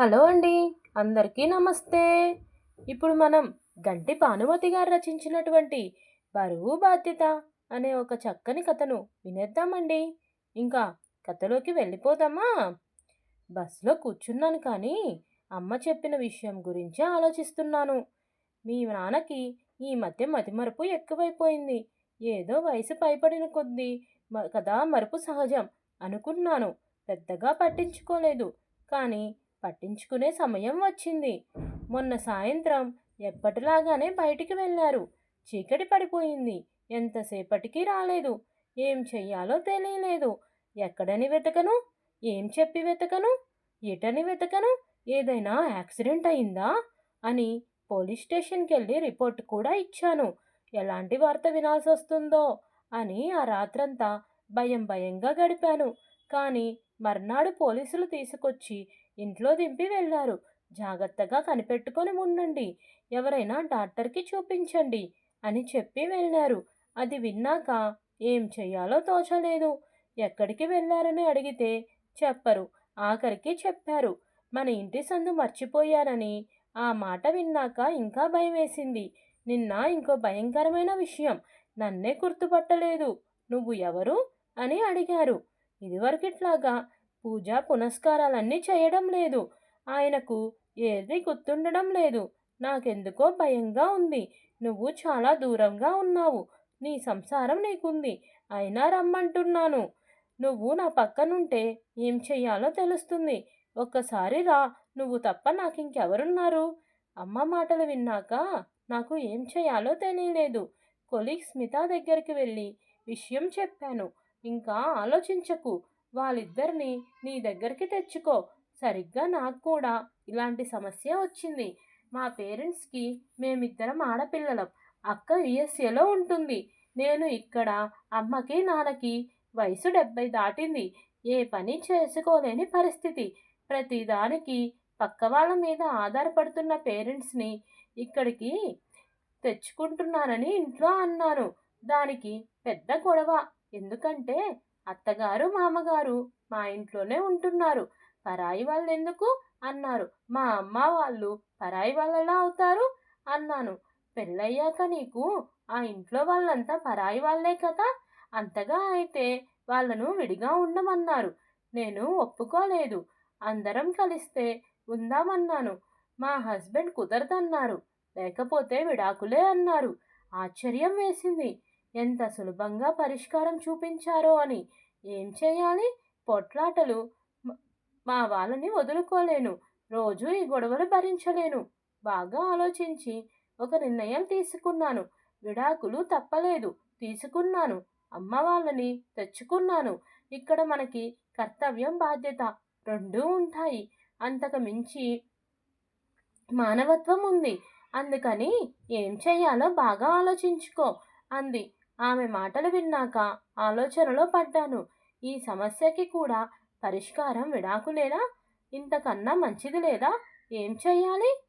Hello అండి అందరికీ నమస్తే. ఇప్పుడు మనం గంటి భానుమతి గారు రచించినటువంటి బరువు బాధ్యత అనే ఒక చక్కని కథను వినేద్దామండి. ఇంకా కథలోకి వెళ్ళిపోదామా? బస్సులో కూర్చున్నాను కానీ అమ్మ చెప్పిన విషయం గురించి ఆలోచిస్తున్నాను. మీ నాన్నకి ఈ మధ్య మతిమరుపు ఎక్కువైపోయింది. ఏదో వయసు పైపడిన కొద్దీ మ- కదా మరుపు సహజం అనుకున్నాను. పెద్దగా పట్టించుకోలేదు. కానీ పట్టించుకునే సమయం వచ్చింది. మొన్న సాయంత్రం ఎప్పటిలాగానే బయటికి వెళ్ళారు. చీకటి పడిపోయింది. ఎంతసేపటికి రాలేదు. ఏం చెయ్యాలో తెలియలేదు. ఎక్కడని వెతకను? ఏం చెప్పి వెతకను? ఎటని వెతకను? ఏదైనా యాక్సిడెంట్ అయిందా? అని పోలీస్ స్టేషన్కి వెళ్ళి రిపోర్ట్ కూడా ఇచ్చాను. ఎలాంటి వార్త వినాల్సి వస్తుందో అని ఆ రాత్రంతా భయం భయంగా గడిపాను. కానీ మర్నాడు పోలీసులు తీసుకొచ్చి ఇంట్లో దింపి వెళ్ళారు. జాగ్రత్తగా కనిపెట్టుకొని ఉండండి. ఎవరైనా డాక్టర్కి చూపించండి అని చెప్పి వెళ్ళారు. అది విన్నాక ఏం చెయ్యాలో తోచలేదు. ఎక్కడికి వెళ్ళారని అడిగితే చెప్పరు. ఆఖరికి చెప్పారు. మన ఇంటి సందు మర్చిపోయారని ఆ మాట విన్నాక ఇంకా భయం వేసింది నిన్న ఇంకో భయంకరమైన విషయం. నన్నే గుర్తుపట్టలేదు. నువ్వు ఎవరు? అని అడిగారు. ఇదివరకిట్లాగా పూజ పునస్కారాలన్నీ చేయడం లేదు. ఆయనకు ఏది గుర్తుండడం లేదు. నాకెందుకో భయంగా ఉంది. నువ్వు చాలా దూరంగా ఉన్నావు. నీ సంసారం నీకుంది. అయినా రమ్మంటున్నాను. నువ్వు నా పక్కనుంటే ఏం చెయ్యాలో తెలుస్తుంది. ఒక్కసారి రా. నువ్వు తప్ప నాకు ఇంకెవరున్నారు అమ్మ మాటలు విన్నాక నాకు ఏం చేయాలో తెలియలేదు కొలీగ్ స్మిత దగ్గరికి వెళ్ళి విషయం చెప్పాను. ఇంకా ఆలోచించకు. వాళ్ళిద్దరిని నీ దగ్గరికి తెచ్చుకో. సరిగ్గా నాకు కూడా ఇలాంటి సమస్య వచ్చింది. మా పేరెంట్స్కి మేమిద్దరం ఆడపిల్లలం. అక్క యుఎస్ఏలో ఉంటుంది. నేను ఇక్కడ అమ్మకి నాన్నకి వయసు డెబ్బై దాటింది. ఏ పని చేసుకోలేని పరిస్థితి. ప్రతిదానికి పక్క వాళ్ళ మీద ఆధారపడుతున్న పేరెంట్స్ని ఇక్కడికి తెచ్చుకుంటున్నానని ఇంట్లో అన్నాను. దానికి పెద్ద గొడవ. ఎందుకంటే అత్తగారు మామగారు మా ఇంట్లోనే ఉంటున్నారు. పరాయి వాళ్ళు ఎందుకు అన్నారు. మా అమ్మ వాళ్ళు పరాయి వాళ్ళలా అవుతారు? అన్నాను. పెళ్ళయ్యాక నీకు ఆ ఇంట్లో వాళ్ళంతా పరాయి వాళ్ళే కదా? అంతగా అయితే వాళ్ళను విడిగా ఉండమన్నారు. నేను ఒప్పుకోలేదు. అందరం కలిస్తే ఉందామన్నాను. మా హస్బెండ్ కుదరదన్నారు. లేకపోతే విడాకులే అన్నారు. ఆశ్చర్యం వేసింది. ఎంత సులభంగా పరిష్కారం చూపించారో అని. ఏం చేయాలి? పొట్లాటలు. మా వాళ్ళని వదులుకోలేను. రోజు ఈ గొడవలు భరించలేను. బాగా ఆలోచించి ఒక నిర్ణయం తీసుకున్నాను. విడాకులు తప్పలేదు. తీసుకున్నాను. అమ్మ వాళ్ళని తెచ్చుకున్నాను. ఇక్కడ మనకి కర్తవ్యం బాధ్యత రెండూ ఉంటాయి. అంతకు మించి మానవత్వం ఉంది. అందుకని ఏం చేయాలో బాగా ఆలోచించుకో అంది. ఆమె మాటలు విన్నాక ఆలోచనలో పడ్డాను. ఈ సమస్యకి కూడా పరిష్కారం విడాకులేనా ఇంతకన్నా మంచిది లేదా? ఏం చెయ్యాలి?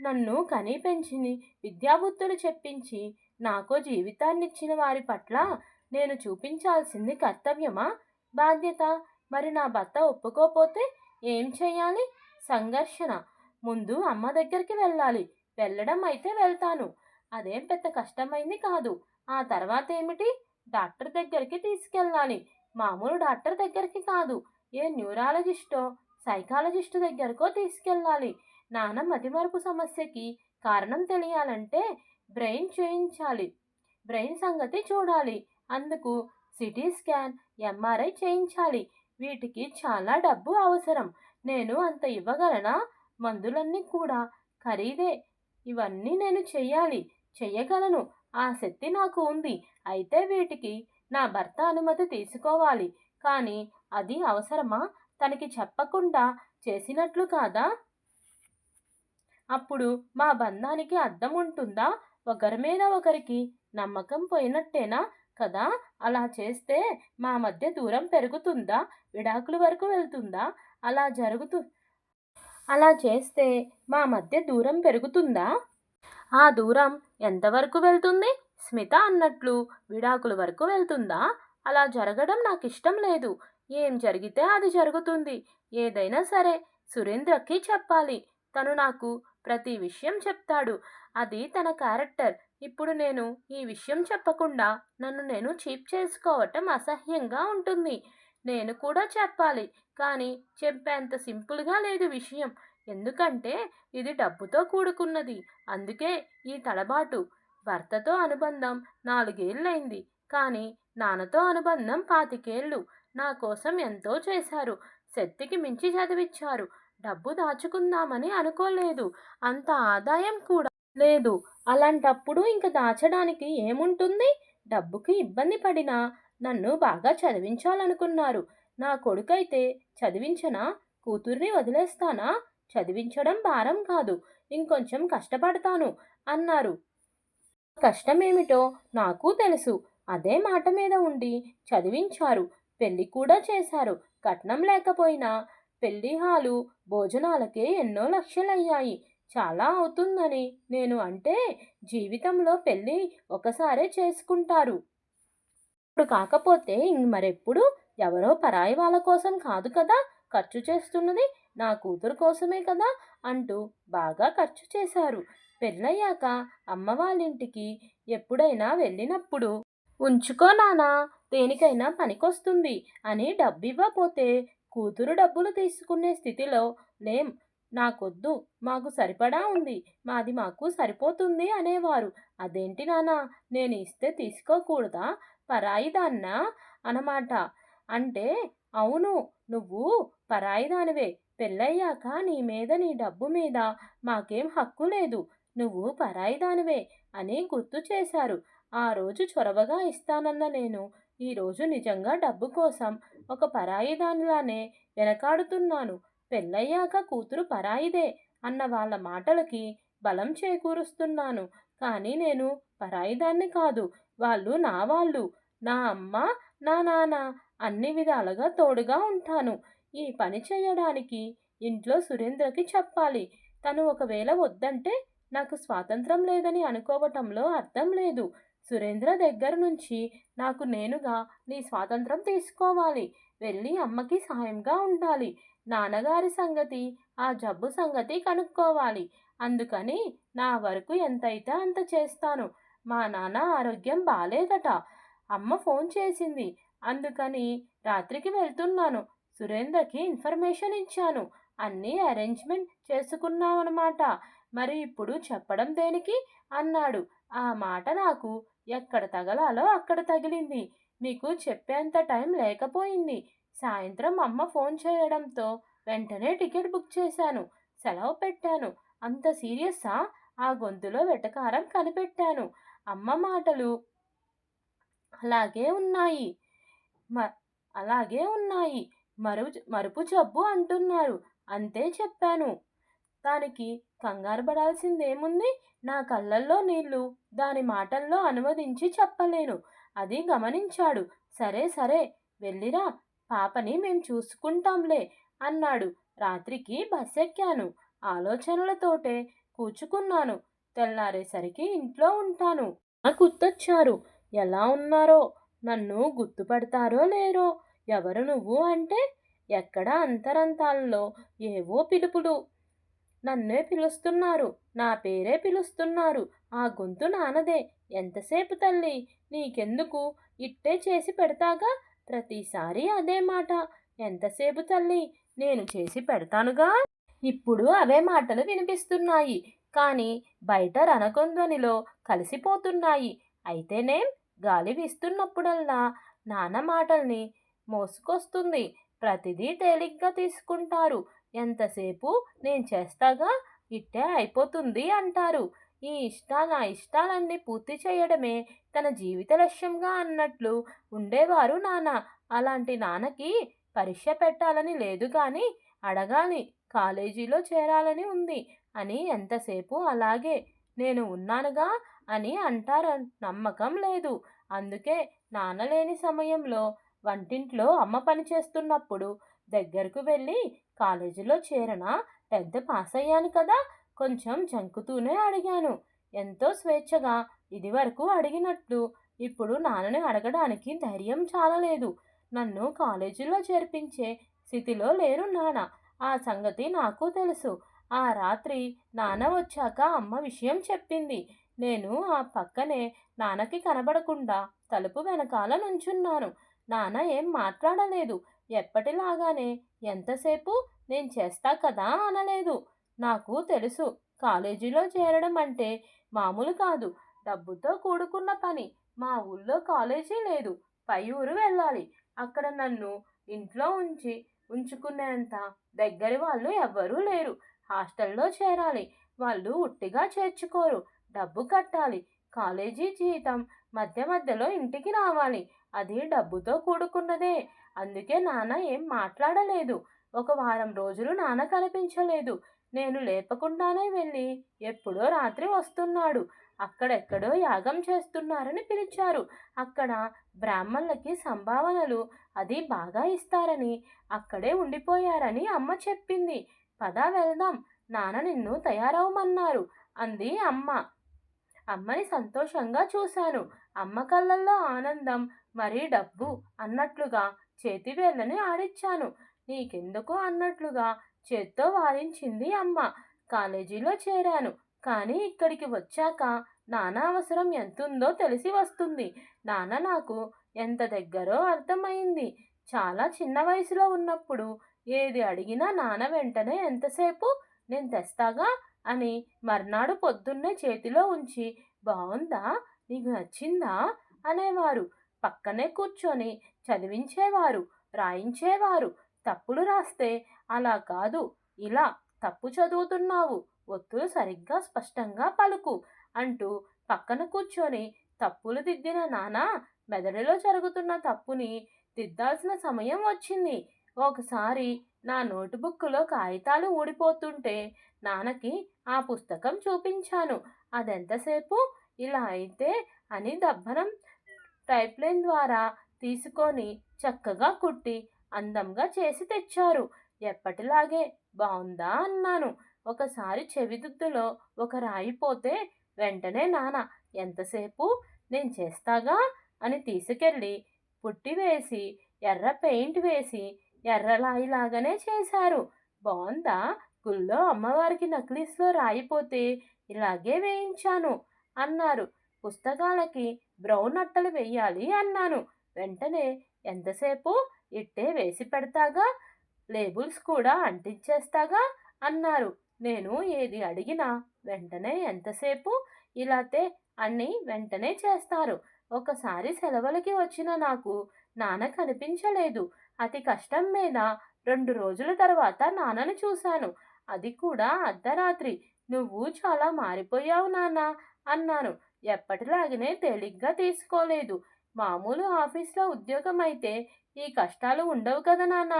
నన్ను కని పెంచి విద్యాబుద్ధులు చెప్పించి నాకో జీవితాన్నిచ్చిన వారి పట్ల నేను చూపించాల్సింది కర్తవ్యమా? బాధ్యత? మరి నా భర్త ఒప్పుకోపోతే ఏం చెయ్యాలి? సంఘర్షణ. ముందు అమ్మ దగ్గరికి వెళ్ళాలి. వెళ్ళడం అయితే వెళ్తాను. అదేం పెద్ద కష్టమైంది కాదు. ఆ తర్వాత ఏమిటి? డాక్టర్ దగ్గరికి తీసుకెళ్ళాలి. మామూలు డాక్టర్ దగ్గరికి కాదు. ఏ న్యూరాలజిస్టో సైకాలజిస్టు దగ్గరకో తీసుకెళ్ళాలి. నాన్న మతిమరుపు సమస్యకి కారణం తెలియాలంటే బ్రెయిన్ చేయించాలి. బ్రెయిన్ సంగతి చూడాలి. అందుకు సిటీ స్కాన్ ఎంఆర్ఐ చేయించాలి. వీటికి చాలా డబ్బు అవసరం. నేను అంత ఇవ్వగలనా? మందులన్నీ కూడా ఖరీదే. ఇవన్నీ నేను చెయ్యాలి. చెయ్యగలను. ఆ శక్తి నాకు ఉంది. అయితే వీటికి నా భర్త అనుమతి తీసుకోవాలి. కానీ అది అవసరమా? తనకి చెప్పకుండా చేసినట్లు కాదా? అప్పుడు మా బంధానికి అర్థం ఉంటుందా? ఒకరి మీద ఒకరికి నమ్మకం పోయినట్టేనా? కదా? అలా చేస్తే మా మధ్య దూరం పెరుగుతుందా? విడాకుల వరకు వెళ్తుందా? అలా జరుగుతు అలా చేస్తే మా మధ్య దూరం పెరుగుతుందా? ఆ దూరం ఎంతవరకు వెళ్తుంది? స్మిత అన్నట్లు విడాకుల వరకు వెళ్తుందా? అలా జరగడం నాకు ఇష్టం లేదు. ఏం జరిగితే అది జరుగుతుంది. ఏదైనా సరే సురేంద్రకి చెప్పాలి. తను నాకు ప్రతి విషయం చెప్తాడు. అది తన క్యారెక్టర్. ఇప్పుడు నేను ఈ విషయం చెప్పకుండా నన్ను నేను చీప్ చేసుకోవటం అసహ్యంగా ఉంటుంది. నేను కూడా చెప్పాలి. కానీ చెప్పేంత సింపుల్గా లేదు విషయం. ఎందుకంటే ఇది డబ్బుతో కూడుకున్నది. అందుకే ఈ తడబాటు భర్తతో అనుబంధం నాలుగేళ్ళైంది కానీ నాన్నతో అనుబంధం పాతికేళ్ళు. నా కోసం ఎంతో చేశారు. శక్తికి మించి చదివిచ్చారు. డబ్బు దాచుకుందామని అనుకోలేదు. అంత ఆదాయం కూడా లేదు. అలాంటప్పుడు ఇంక దాచడానికి ఏముంటుంది? డబ్బుకి ఇబ్బంది పడినా నన్ను బాగా చదివించాలనుకున్నారు. నా కొడుకైతే చదివించనా? కూతుర్ని వదిలేస్తానా? చదివించడం భారం కాదు. ఇంకొంచెం కష్టపడతాను అన్నారు. కష్టమేమిటో నాకు తెలుసు. అదే మాట మీద ఉండి చదివించారు. పెళ్ళి కూడా చేశారు. కట్నం లేకపోయినా పెళ్ళి హాలు భోజనాలకే ఎన్నో లక్షలయ్యాయి. చాలా అవుతుందని నేను అంటే జీవితంలో పెళ్ళి ఒకసారే చేసుకుంటారు. ఇప్పుడు కాకపోతే ఇంక మరెప్పుడు? ఎవరో పరాయి వాళ్ళ కోసం కాదు కదా ఖర్చు చేస్తున్నది. నా కూతురు కోసమే కదా అంటూ బాగా ఖర్చు చేశారు. పెళ్ళయ్యాక అమ్మ వాళ్ళింటికి ఎప్పుడైనా వెళ్ళినప్పుడు ఉంచుకో నానా దేనికైనా పనికొస్తుంది అని డబ్బివ్వపోతే కూతురు డబ్బులు తీసుకునే స్థితిలో లేం నాకొద్దు మాకు సరిపడా ఉంది మాది మాకు సరిపోతుంది అనేవారు. అదేంటి నానా నేను ఇస్తే తీసుకోకూడదా? పరాయిదాన్నా అనమాట. అంటే అవును నువ్వు పరాయిదానివే పెళ్ళయ్యాక నీ మీద నీ డబ్బు మీద మాకేం హక్కు లేదు. నువ్వు పరాయిదానివే అని గుర్తు చేశారు. ఆ రోజు చొరవగా ఇస్తానన్న నేను ఈరోజు నిజంగా డబ్బు కోసం ఒక పరాయిదానిలానే వెనకాడుతున్నాను. పెళ్ళయ్యాక కూతురు పరాయిదే అన్న వాళ్ళ మాటలకి బలం చేకూరుస్తున్నాను. కానీ నేను పరాయిదాన్ని కాదు వాళ్ళు నా వాళ్ళు. నా అమ్మ నా నాన్న అన్ని విధాలుగా తోడుగా ఉంటాను. ఈ పని చేయడానికి ఇంట్లో సురేంద్రకి చెప్పాలి. తను ఒకవేళ వద్దంటే నాకు స్వాతంత్రం లేదని అనుకోవటంలో అర్థం లేదు. సురేంద్ర దగ్గర నుంచి నాకు నేనుగా నీ స్వాతంత్రం తీసుకోవాలి. వెళ్ళి అమ్మకి సాయంగా ఉండాలి. నాన్నగారి సంగతి ఆ జబ్బు సంగతి కనుక్కోవాలి. అందుకని నా వరకు ఎంతైతే అంత చేస్తాను. మా నాన్న ఆరోగ్యం బాలేదట. అమ్మ ఫోన్ చేసింది. అందుకని రాత్రికి వెళ్తున్నాను. సురేంద్రకి ఇన్ఫర్మేషన్ ఇచ్చాను. అన్నీ అరేంజ్మెంట్ చేసుకున్నామన్నమాట మరి ఇప్పుడు చెప్పడం దేనికి? అన్నాడు. ఆ మాట నాకు ఎక్కడ తగలాలో అక్కడ తగిలింది. మీకు చెప్పేంత టైం లేకపోయింది. సాయంత్రం అమ్మ ఫోన్ చేయడంతో వెంటనే టికెట్ బుక్ చేశాను. సెలవు పెట్టాను. అంత సీరియస్సా? ఆ గొంతులో వెటకారం కనిపెట్టాను. అమ్మ మాటలు అలాగే ఉన్నాయి. మ అలాగే ఉన్నాయి. మరు మరుపు జబ్బు అంటున్నారు. అంతే చెప్పాను. దానికి కంగారు పడాల్సిందేముంది? నా కళ్ళల్లో నీళ్ళు దాని మాటల్లో అనువదించి చెప్పలేను. అది గమనించాడు. సరే సరే వెళ్ళిరా. పాపని మేం చూసుకుంటాంలే అన్నాడు. రాత్రికి బస్ ఎక్కాను ఆలోచనలతోటే కూర్చుకున్నాను తెల్లారేసరికి ఇంట్లో ఉంటాను. గుర్తొచ్చారు. ఎలా ఉన్నారో? నన్ను గుర్తుపడతారో లేరో? ఎవరు నువ్వు అంటే ఎక్కడ అంతరంతాల్లో ఏవో పిలుపులు. నన్నే పిలుస్తున్నారు నా పేరే పిలుస్తున్నారు ఆ గొంతు నానదే ఎంతసేపు తల్లి నీకెందుకు? ఇట్టే చేసి పెడతాగా? ప్రతిసారి అదే మాట. ఎంతసేపు తల్లి నేను చేసి పెడతానుగా? ఇప్పుడు అవే మాటలు వినిపిస్తున్నాయి. కానీ బయట రణకొందనిలో కలిసిపోతున్నాయి. అయితేనేం? గాలి వీస్తున్నప్పుడల్లా నాన్న మాటల్ని మోసుకొస్తుంది. ప్రతిదీ తేలిగ్గా తీసుకుంటారు. ఎంతసేపు నేను చేస్తాగా? ఇట్టే అయిపోతుంది అంటారు. ఈ ఇష్టాల ఇష్టాలన్నీ పూర్తి చేయడమే తన జీవిత లక్ష్యంగా అన్నట్లు. ఉండేవారు నాన్న. అలాంటి నాన్నకి పరీక్ష పెట్టాలని లేదు కానీ అడగాలి. కాలేజీలో చేరాలని ఉంది అని ఎంతసేపు అలాగే నేను ఉన్నానుగా అని అంటారు నమ్మకం లేదు. అందుకే నాన్న లేని సమయంలో వంటింట్లో అమ్మ పని చేస్తున్నప్పుడు దగ్గరకు వెళ్ళి కాలేజీలో చేరనా? పెద్ద పాస్ అయ్యాను కదా కొంచెం జంకుతూనే అడిగాను. ఎంతో స్వేచ్ఛగా ఇదివరకు అడిగినట్లు ఇప్పుడు నాన్నని అడగడానికి ధైర్యం చాలలేదు. నన్ను కాలేజీలో చేర్పించే స్థితిలో లేరు నాన్న. ఆ సంగతి నాకు తెలుసు. ఆ రాత్రి నాన్న వచ్చాక అమ్మ విషయం చెప్పింది. నేను ఆ పక్కనే నాన్నకి కనబడకుండా తలుపు వెనకాల నుంచున్నాను. నాన్న ఏం మాట్లాడలేదు. ఎప్పటిలాగానే ఎంతసేపు నేను చేస్తా కదా అనలేదు. నాకు తెలుసు కాలేజీలో చేరడం అంటే మామూలు కాదు. డబ్బుతో కూడుకున్న పని. మా ఊళ్ళో కాలేజీ లేదు. పై ఊరు వెళ్ళాలి. అక్కడ నన్ను ఇంట్లో ఉంచి ఉంచుకునేంత దగ్గరి వాళ్ళు ఎవ్వరూ లేరు. హాస్టల్లో చేరాలి. వాళ్ళు ఉట్టిగా చేర్చుకోరు. డబ్బు కట్టాలి. కాలేజీ జీతం మధ్య మధ్యలో ఇంటికి రావాలి. అది డబ్బుతో కూడుకున్నదే. అందుకే నాన్న ఏం మాట్లాడలేదు. ఒక వారం రోజులు నాన్న కనిపించలేదు. నేను లేపకుండానే వెళ్ళి ఎప్పుడో రాత్రి వస్తున్నాడు. అక్కడెక్కడో యాగం చేస్తున్నారని పిలిచారు. అక్కడ బ్రాహ్మణులకి సంభావనలు అది బాగా ఇస్తారని అక్కడే ఉండిపోయారని అమ్మ చెప్పింది. పద వెళ్దాం. నాన్న నిన్ను తయారవమన్నారు అంది అమ్మ. అమ్మని సంతోషంగా చూశాను. అమ్మ కళ్ళల్లో ఆనందం మరీ డబ్బు అన్నట్లుగా చేతివేళ్ళని ఆడిచ్చాను. నీకెందుకు అన్నట్లుగా చేత్తో వారించింది అమ్మ. కాలేజీలో చేరాను కానీ ఇక్కడికి వచ్చాక నాన్న అవసరం ఎంతుందో తెలిసి వస్తుంది. నాన్న నాకు ఎంత దగ్గరో అర్థమైంది. చాలా చిన్న వయసులో ఉన్నప్పుడు ఏది అడిగినా నాన్న వెంటనే ఎంతసేపు? నేను తెస్తాగా? అని మర్నాడు పొద్దున్నే చేతిలో ఉంచి బాగుందా నీకు నచ్చిందా? అనేవారు. పక్కనే కూర్చొని చదివించేవారు రాయించేవారు. తప్పులు రాస్తే అలా కాదు. ఇలా తప్పు చదువుతున్నావు. ఒత్తులు సరిగ్గా స్పష్టంగా పలుకు అంటూ పక్కన కూర్చొని తప్పులు దిద్దిన నాన్న మెదడులో జరుగుతున్న తప్పుని దిద్దాల్సిన సమయం వచ్చింది. ఒకసారి నా నోటుబుక్లో కాగితాలు ఊడిపోతుంటే నాన్నకి ఆ పుస్తకం చూపించాను. అదెంతసేపు? ఇలా అయితే అని దబ్బనం టైప్లైన్ ద్వారా తీసుకొని చక్కగా కుట్టి అందంగా చేసి తెచ్చారు. ఎప్పటిలాగే బాగుందా అన్నాను. ఒకసారి చెవిదుద్దులో ఒక రాయిపోతే వెంటనే నాన్న ఎంతసేపు? నేను చేస్తాగా? అని తీసుకెళ్ళి పుట్టి వేసి ఎర్ర పెయింట్ వేసి ఎర్రలాయిలాగానే చేశారు. బాగుందా గుళ్ళో అమ్మవారికి నక్లీస్లో రాయిపోతే ఇలాగే వేయించాను. అన్నారు. పుస్తకాలకి బ్రౌన్ అట్టలు వేయాలి అన్నాను. వెంటనే ఎంతసేపు? ఇట్టే వేసి పెడతాగా? లేబుల్స్ కూడా అంటించేస్తాగా? అన్నారు. నేను ఏది అడిగినా వెంటనే ఎంతసేపు? ఇలాతే అన్నీ వెంటనే చేస్తారు. ఒకసారి సెలవులకి వచ్చిన నాకు నాన్న కనిపించలేదు. అతి కష్టం మీద రెండు రోజుల తర్వాత నాన్నను చూశాను. అది కూడా అర్ధరాత్రి. నువ్వు చాలా మారిపోయావు నాన్న. అన్నాను ఎప్పటిలాగనే తేలిగ్గా తీసుకోలేదు. మామూలు ఆఫీస్లో ఉద్యోగం అయితే ఈ కష్టాలు ఉండవు కదా నాన్న.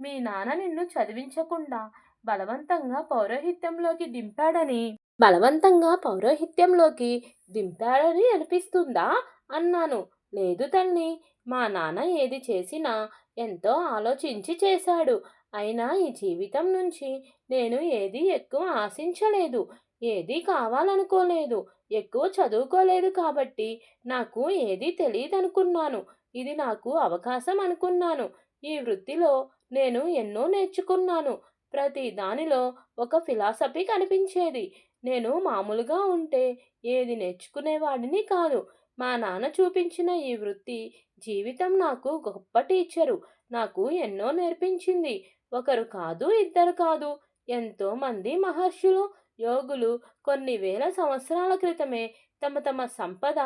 మీ నాన్న నిన్ను చదివించకుండా బలవంతంగా పౌరోహిత్యంలోకి దింపాడని. బలవంతంగా పౌరోహిత్యంలోకి దింపాడని అనిపిస్తుందా? అన్నాను. లేదు తల్లి మా నాన్న ఏది చేసినా ఎంతో ఆలోచించి చేశాడు. అయినా ఈ జీవితం నుంచి నేను ఏది ఎక్కువ ఆశించలేదు. ఏది కావాలనుకోలేదు. ఎక్కువ చదువుకోలేదు కాబట్టి నాకు ఏది తెలియదనుకున్నాను ఇది నాకు అవకాశం అనుకున్నాను. ఈ వృత్తిలో నేను ఎన్నో నేర్చుకున్నాను. ప్రతి దానిలో ఒక ఫిలాసఫీ కనిపించేది. నేను మామూలుగా ఉంటే ఏది నేర్చుకునేవాడిని కాదు. మా నాన్న చూపించిన ఈ వృత్తి జీవితం నాకు గొప్ప టీచరు. నాకు ఎన్నో నేర్పించింది. ఒకరు కాదు ఇద్దరు కాదు. ఎంతో మంది మహర్షులు యోగులు కొన్ని వేల సంవత్సరాల క్రితమే తమ తమ సంపద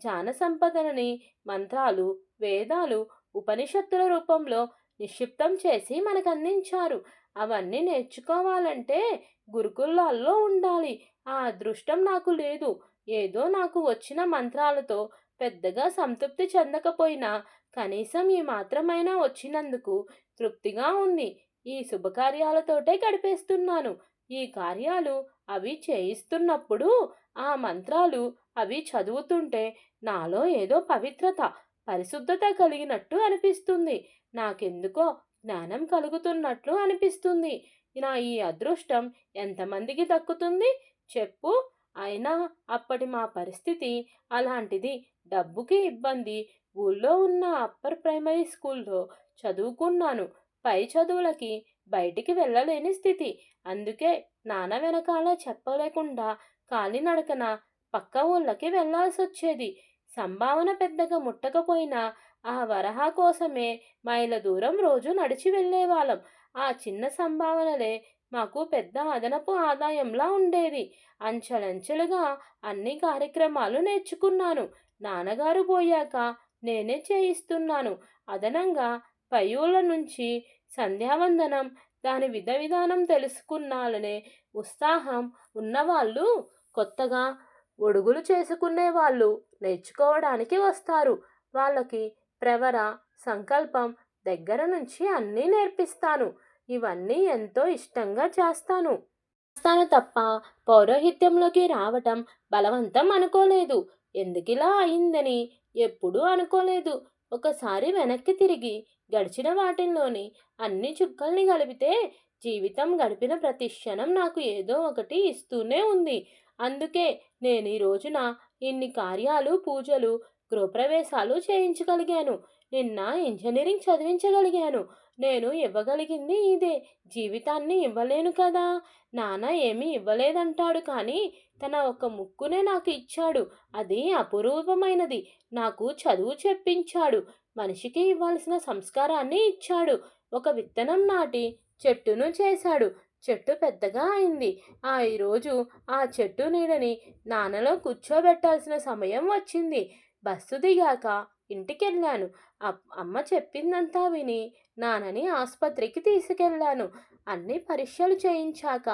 జాన సంపదలని మంత్రాలు వేదాలు ఉపనిషత్తుల రూపంలో నిక్షిప్తం చేసి మనకు అందించారు అవన్నీ నేర్చుకోవాలంటే గురుకులాల్లో ఉండాలి. ఆ అదృష్టం నాకు లేదు. ఏదో నాకు వచ్చిన మంత్రాలతో పెద్దగా సంతృప్తి చెందకపోయినా కనీసం ఈ మాత్రమైనా వచ్చినందుకు తృప్తిగా ఉంది. ఈ శుభకార్యాలతోటే గడిపేస్తున్నాను. ఈ కార్యాలు అవి చేయిస్తున్నప్పుడు ఆ మంత్రాలు అవి చదువుతుంటే నాలో ఏదో పవిత్రత పరిశుద్ధత కలిగినట్టు అనిపిస్తుంది. నాకెందుకో జ్ఞానం కలుగుతున్నట్లు అనిపిస్తుంది. నా ఈ అదృష్టం ఎంతమందికి దక్కుతుంది? చెప్పు. అయినా అప్పటి మా పరిస్థితి అలాంటిది డబ్బుకి ఇబ్బంది. ఊళ్ళో ఉన్న అప్పర్ ప్రైమరీ స్కూల్లో చదువుకున్నాను. పై చదువులకి బయటికి వెళ్ళలేని స్థితి. అందుకే నాన్న వెనకాల చెప్పలేకుండా కాలినడకన పక్క ఊళ్ళకి వెళ్ళాల్సి వచ్చేది సంభావన పెద్దగా ముట్టకపోయినా ఆ వరహా కోసమే మైళ్ళ దూరం రోజు నడిచి వెళ్ళేవాళ్ళం. ఆ చిన్న సంభావనలే మాకు పెద్ద అదనపు ఆదాయంలా ఉండేది. అంచెలంచెలుగా అన్ని కార్యక్రమాలు నేర్చుకున్నాను. నాన్నగారు పోయాక నేనే చేయిస్తున్నాను. అదనంగా పై ఊళ్ళ నుంచి సంధ్యావందనం. దాని విధ విధానం తెలుసుకున్నాలనే ఉత్సాహం ఉన్నవాళ్ళు కొత్తగా ఒడుగులు చేసుకునే వాళ్ళు నేర్చుకోవడానికి వస్తారు. వాళ్ళకి ప్రవర సంకల్పం దగ్గర నుంచి అన్నీ నేర్పిస్తాను. ఇవన్నీ ఎంతో ఇష్టంగా చేస్తాను. చేస్తాను తప్ప పౌరోహిత్యంలోకి రావటం బలవంతం అనుకోలేదు. ఎందుకిలా అయిందని ఎప్పుడూ అనుకోలేదు. ఒకసారి వెనక్కి తిరిగి గడిచిన వాటిల్లోని అన్ని చుక్కల్ని కలిపితే జీవితం గడిపిన ప్రతి క్షణం నాకు ఏదో ఒకటి ఇస్తూనే ఉంది. అందుకే నేను ఈ రోజున ఇన్ని కార్యాలు పూజలు గృహప్రవేశాలు చేయించగలిగాను. నిన్న ఇంజనీరింగ్ చదివించగలిగాను. నేను ఇవ్వగలిగింది ఇదే. జీవితాన్ని ఇవ్వలేను కదా. నాన్న ఏమీ ఇవ్వలేదంటాడు కానీ తన ఒక ముక్కునే నాకు ఇచ్చాడు. అది అపురూపమైనది. నాకు చదువు చెప్పించాడు. మనిషికి ఇవ్వాల్సిన సంస్కారాన్ని ఇచ్చాడు. ఒక విత్తనం నాటి చెట్టును చేశాడు. చెట్టు పెద్దగా అయింది. ఆ ఈరోజు ఆ చెట్టు నీడని నాన్నలో కూర్చోబెట్టాల్సిన సమయం వచ్చింది. బస్సు దిగాక ఇంటికెళ్ళాను. అమ్మ చెప్పిందంతా విని నాన్నని ఆసుపత్రికి తీసుకెళ్ళాను. అన్ని పరీక్షలు చేయించాక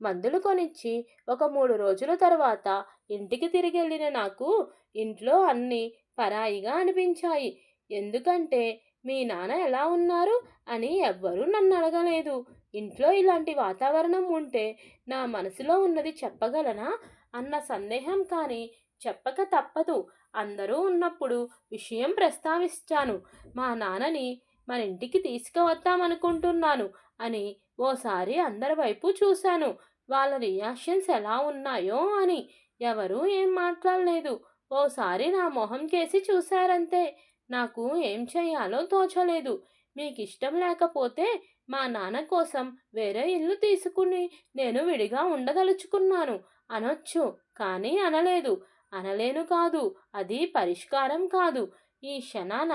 మందులు కొనిచ్చి ఒక మూడు రోజుల తర్వాత ఇంటికి తిరిగి వెళ్ళిన నాకు ఇంట్లో అన్నీ పరాయిగా అనిపించాయి. ఎందుకంటే మీ నాన్న ఎలా ఉన్నారు అని ఎవ్వరూ నన్ను అడగలేదు. ఇంట్లో ఇలాంటి వాతావరణం ఉంటే నా మనసులో ఉన్నది చెప్పగలనా? అన్న సందేహం కానీ చెప్పక తప్పదు. అందరూ ఉన్నప్పుడు విషయం ప్రస్తావిస్తాను. మా నాన్నని మన ఇంటికి తీసుకువద్దామనుకుంటున్నాను అని ఓసారి అందరి వైపు చూశాను. వాళ్ళ రియాక్షన్స్ ఎలా ఉన్నాయో అని ఎవరూ ఏం మాట్లాడలేదు. ఓసారి నా మొహం కేసి చూశారంతే. నాకు ఏం చేయాలో తోచలేదు. మీకు ఇష్టం లేకపోతే మా నాన్న కోసం వేరే ఇల్లు తీసుకుని నేను విడిగా ఉండదలుచుకున్నాను. అనొచ్చు కానీ అనలేదు. అనలేను కాదు అది పరిష్కారం కాదు. ఈ క్షణాన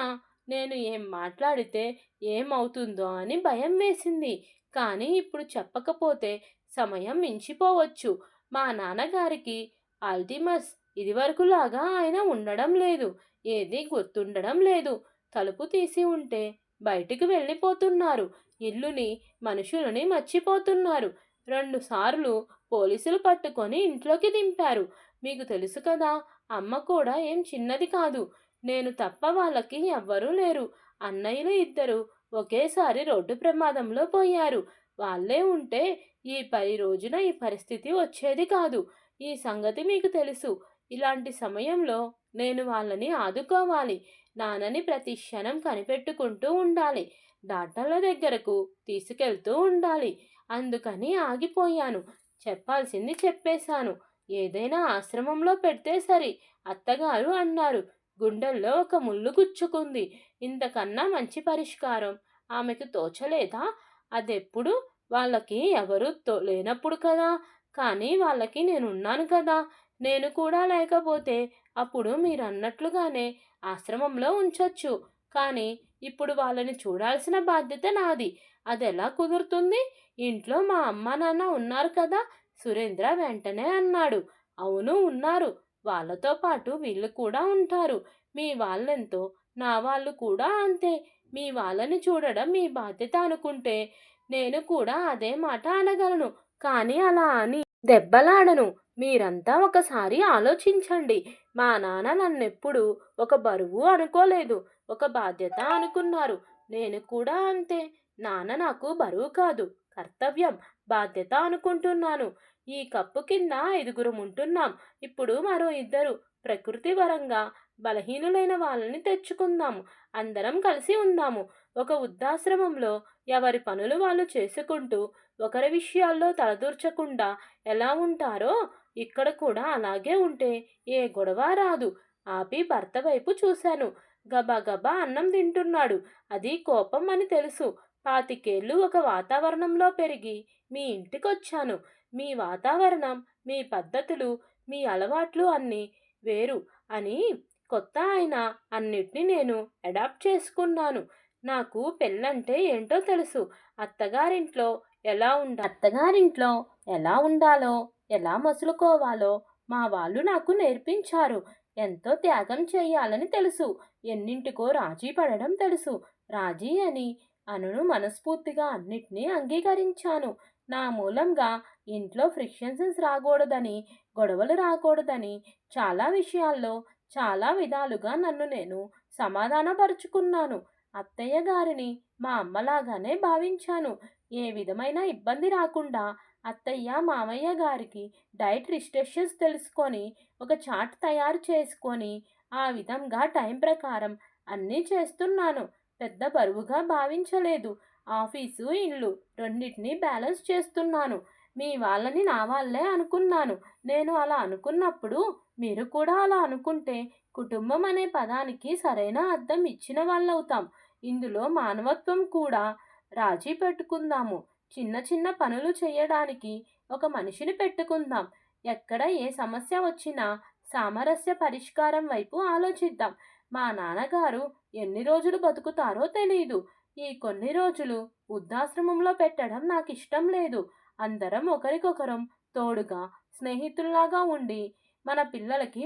నేను ఏం మాట్లాడితే ఏమవుతుందో అని భయం వేసింది. కానీ ఇప్పుడు చెప్పకపోతే సమయం మించిపోవచ్చు. మా నాన్నగారికి ఆల్టిమస్ ఇదివరకులాగా ఆయన ఉండడం లేదు. ఏదీ గుర్తుండడం లేదు. తలుపు తీసి ఉంటే బయటికి వెళ్ళిపోతున్నారు. ఇల్లుని మనుషులని మర్చిపోతున్నారు. రెండుసార్లు పోలీసులు పట్టుకొని ఇంట్లోకి దింపారు. మీకు తెలుసు కదా అమ్మ కూడా ఏం చిన్నది కాదు. నేను తప్ప వాళ్ళకి ఎవ్వరూ లేరు. అన్నయ్యలు ఇద్దరు ఒకేసారి రోడ్డు ప్రమాదంలో పోయారు. వాళ్ళే ఉంటే ఈ పది రోజున ఈ పరిస్థితి వచ్చేది కాదు. ఈ సంగతి మీకు తెలుసు. ఇలాంటి సమయంలో నేను వాళ్ళని ఆదుకోవాలి. నాన్నని ప్రతి క్షణం కనిపెట్టుకుంటూ ఉండాలి. డాక్టర్ల దగ్గరకు తీసుకెళ్తూ ఉండాలి. అందుకని ఆగిపోయాను. చెప్పాల్సింది చెప్పేశాను. ఏదైనా ఆశ్రమంలో పెడితే సరి అత్తగారు అన్నారు. గుండెల్లో ఒక ముళ్ళు గుచ్చుకుంది. ఇంతకన్నా మంచి పరిష్కారం. ఆమెకు తోచలేదా? అదెప్పుడు? వాళ్ళకి ఎవరు తో లేనప్పుడు కదా? కానీ వాళ్ళకి నేనున్నాను కదా? నేను కూడా లేకపోతే అప్పుడు మీరు అన్నట్లుగానే ఆశ్రమంలో ఉంచొచ్చు. కానీ ఇప్పుడు వాళ్ళని చూడాల్సిన బాధ్యత నాది. అది ఎలా కుదురుతుంది? ఇంట్లో మా అమ్మ నాన్న ఉన్నారు కదా? సురేంద్ర వెంటనే అన్నాడు. అవును ఉన్నారు. వాళ్ళతో పాటు వీళ్ళు కూడా ఉంటారు. మీ వాళ్ళెంతో? నా వాళ్ళు కూడా అంతే. మీ వాళ్ళని చూడడం మీ బాధ్యత అనుకుంటే నేను కూడా అదే మాట అనగలను. కానీ అలా అని దెబ్బలాడను. మీరంతా ఒకసారి ఆలోచించండి. మా నాన్న నన్నెప్పుడు ఒక బరువు అనుకోలేదు ఒక బాధ్యత అనుకున్నారు. నేను కూడా అంతే. నాన్న నాకు బరువు కాదు కర్తవ్యం బాధ్యత అనుకుంటున్నాను. ఈ కప్పు కింద ఐదుగురం ఉంటున్నాం. ఇప్పుడు మరో ఇద్దరు ప్రకృతి పరంగా బలహీనులైన వాళ్ళని తెచ్చుకుందాము. అందరం కలిసి ఉందాము. ఒక వృద్ధాశ్రమంలో ఎవరి పనులు వాళ్ళు చేసుకుంటూ ఒకరి విషయాల్లో తలదూర్చకుండా ఎలా ఉంటారో ఇక్కడ కూడా అలాగే ఉంటే ఏ గొడవ రాదు. ఆపి భర్త వైపు చూశాను. గబా గబా అన్నం తింటున్నాడు. అది కోపం అని తెలుసు. పాతికేళ్ళు ఒక వాతావరణంలో పెరిగి మీ ఇంటికొచ్చాను. మీ వాతావరణం మీ పద్ధతులు మీ అలవాట్లు అన్నీ వేరు అని కొత్త ఆయన అన్నిటినీ నేను అడాప్ట్ చేసుకున్నాను. నాకు పెళ్ళంటే ఏంటో తెలుసు. అత్తగారింట్లో ఎలా ఉండ అత్తగారింట్లో ఎలా ఉండాలో ఎలా మసులుకోవాలో మా వాళ్ళు నాకు నేర్పించారు. ఎంతో త్యాగం చేయాలని తెలుసు. ఎన్నింటికో రాజీ పడడం తెలుసు. రాజీ అని అనును మనస్ఫూర్తిగా అన్నిటినీ అంగీకరించాను. నా మూలంగా ఇంట్లో ఫ్రిక్షన్సెస్ రాకూడదని గొడవలు రాకూడదని చాలా విషయాల్లో చాలా విధాలుగా నన్ను నేను సమాధానపరుచుకున్నాను. అత్తయ్య గారిని మా అమ్మలాగానే భావించాను. ఏ విధమైన ఇబ్బంది రాకుండా అత్తయ్య మామయ్య గారికి డైట్ రిస్ట్రిక్షన్స్ తెలుసుకొని ఒక చార్ట్ తయారు చేసుకొని ఆ విధంగా టైం ప్రకారం అన్నీ చేస్తున్నాను. పెద్ద బరువుగా భావించలేదు. ఆఫీసు ఇల్లు రెండింటినీ బ్యాలెన్స్ చేస్తున్నాను. మీ వాళ్ళని నా వాళ్ళే అనుకున్నాను. నేను అలా అనుకున్నప్పుడు మీరు కూడా అలా అనుకుంటే కుటుంబం అనే పదానికి సరైన అర్థం ఇచ్చిన వాళ్ళవుతాం. ఇందులో మానవత్వం కూడా రాజీ పెట్టుకుందాము. చిన్న చిన్న పనులు చేయడానికి ఒక మనిషిని పెట్టుకుందాం. ఎక్కడ ఏ సమస్య వచ్చినా సామరస్య పరిష్కారం వైపు ఆలోచిద్దాం. మా నాన్నగారు ఎన్ని రోజులు బతుకుతారో తెలియదు ఈ కొన్ని రోజులు వృద్ధాశ్రమంలో పెట్టడం నాకు ఇష్టం లేదు. అందరం ఒకరికొకరం తోడుగా స్నేహితుల్లాగా ఉండి మన పిల్లలకి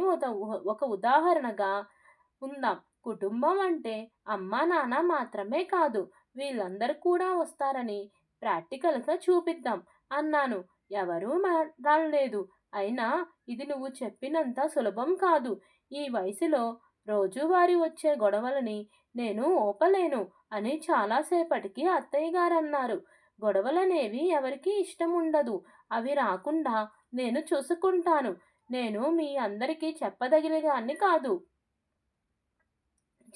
ఒక ఉదాహరణగా ఉందాం. కుటుంబం అంటే అమ్మ నాన్న మాత్రమే కాదు వీళ్ళందరూ కూడా వస్తారని ప్రాక్టికల్గా చూపిద్దాం అన్నాను. ఎవరూ మాట్లాడలేదు. అయినా ఇది నువ్వు చెప్పినంత సులభం కాదు. ఈ వయసులో రోజువారి వచ్చే గొడవలని నేను ఓపలేను అని చాలాసేపటికి అత్తయ్య గారన్నారు. గొడవలనేవి ఎవరికి ఇష్టం ఉండదు అవి రాకుండా నేను చూసుకుంటాను. నేను మీ అందరికీ చెప్పదగిన దాన్ని కాదు.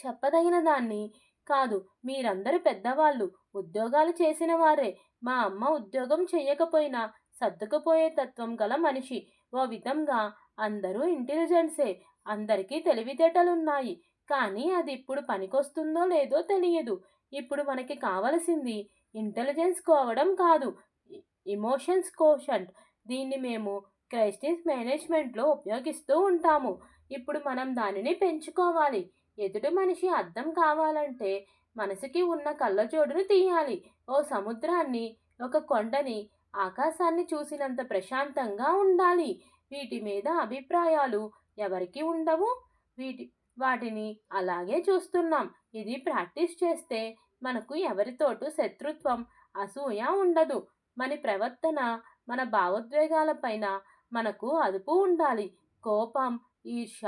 చెప్పదగిన దాన్ని కాదు. మీరందరూ పెద్దవాళ్ళు. ఉద్యోగాలు చేసిన వారే. మా అమ్మ ఉద్యోగం చేయకపోయినా సర్దుకుపోయే తత్వం గల మనిషి. ఓ విధంగా అందరూ ఇంటెలిజెన్సే అందరికీ తెలివితేటలున్నాయి. కానీ అది ఇప్పుడు పనికొస్తుందో లేదో తెలియదు. ఇప్పుడు మనకి కావలసింది ఇంటెలిజెన్స్ కోవడం కాదు. Emotions quotient. దీన్ని మేము క్రైసిస్ మేనేజ్మెంట్లో ఉపయోగిస్తూ ఉంటాము. ఇప్పుడు మనం దానిని పెంచుకోవాలి. ఎదుటి మనిషి అర్థం కావాలంటే మనసుకి ఉన్న కళ్ళజోడును తీయాలి. ఓ సముద్రాన్ని ఒక కొండని ఆకాశాన్ని చూసినంత ప్రశాంతంగా ఉండాలి. వీటి మీద అభిప్రాయాలు ఎవరికి ఉండవు? వీటి వాటిని అలాగే చూస్తున్నాం. ఇది ప్రాక్టీస్ చేస్తే మనకు ఎవరితోటూ శత్రుత్వం అసూయ ఉండదు. మన ప్రవర్తన మన భావోద్వేగాలపైన మనకు అదుపు ఉండాలి. కోపం ఈర్ష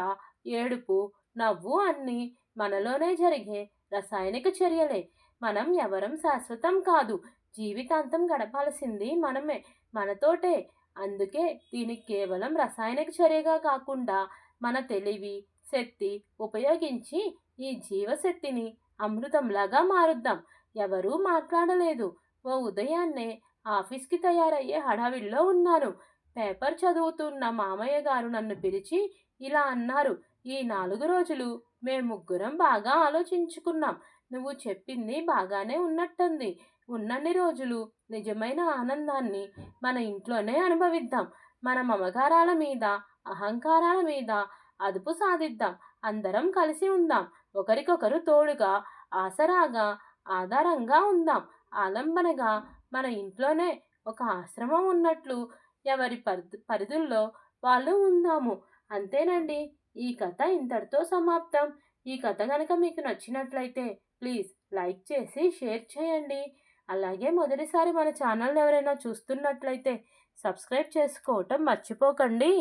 ఏడుపు నవ్వు అన్నీ మనలోనే జరిగే రసాయనిక చర్యలే. మనం ఎవరం శాశ్వతం కాదు. జీవితాంతం గడపాల్సింది మనమే మనతోటే. అందుకే దీనికి కేవలం రసాయనిక చర్యగా కాకుండా మన తెలివి శక్తి ఉపయోగించి ఈ జీవశక్తిని అమృతంలాగా మారుద్దాం. ఎవరూ మాట్లాడలేదు. ఓ ఉదయాన్నే ఆఫీస్కి తయారయ్యే హడావిడిలో ఉన్నాను. పేపర్ చదువుతున్న మామయ్య గారు నన్ను పిలిచి ఇలా అన్నారు. ఈ నాలుగు రోజులు మేము ముగ్గురం బాగా ఆలోచించుకున్నాం. నువ్వు చెప్పింది బాగానే ఉన్నట్టుంది. ఉన్నన్ని రోజులు నిజమైన ఆనందాన్ని మన ఇంట్లోనే అనుభవిద్దాం. మన మమకారాల మీద అహంకారాల మీద అదుపు సాధిద్దాం. అందరం కలిసి ఉందాం. ఒకరికొకరు తోడుగా ఆసరాగా ఆధారంగా ఉందాం. ఆలంబనగా మన ఇంట్లోనే ఒక ఆశ్రమం ఉన్నట్లు ఎవరి పరిధి పరిధుల్లో వాళ్ళు ఉందాము. అంతేనండి? ఈ కథ ఇంతటితో సమాప్తం. ఈ కథ కనుక మీకు నచ్చినట్లయితే ప్లీజ్ లైక్ చేసి షేర్ చేయండి. అలాగే మొదటిసారి మన ఛానల్ ఎవరైనా చూస్తున్నట్లయితే సబ్స్క్రైబ్ చేసుకోవటం మర్చిపోకండి.